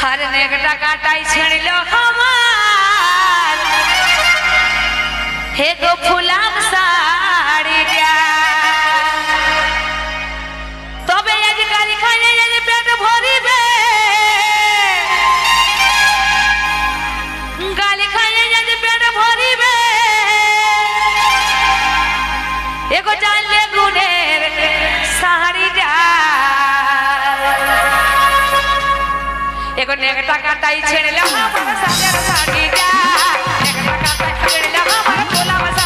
હર નેગટા કાટાઈ છીણી લો હમાર હે ગો ફુલામ સા. এগো নেগটা কাটাই ছেড়লে আমার আমার গোলাম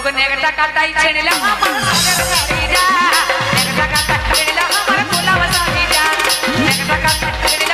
ওগো নেগটা কাটাই ছেড়লে আমার শাড়িটা। নেগটা কাটাই ছেড়লে আমার গোলাম কাটাই ছেড়লে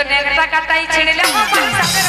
एकटा काताई छिणल्या हो पाणी साखर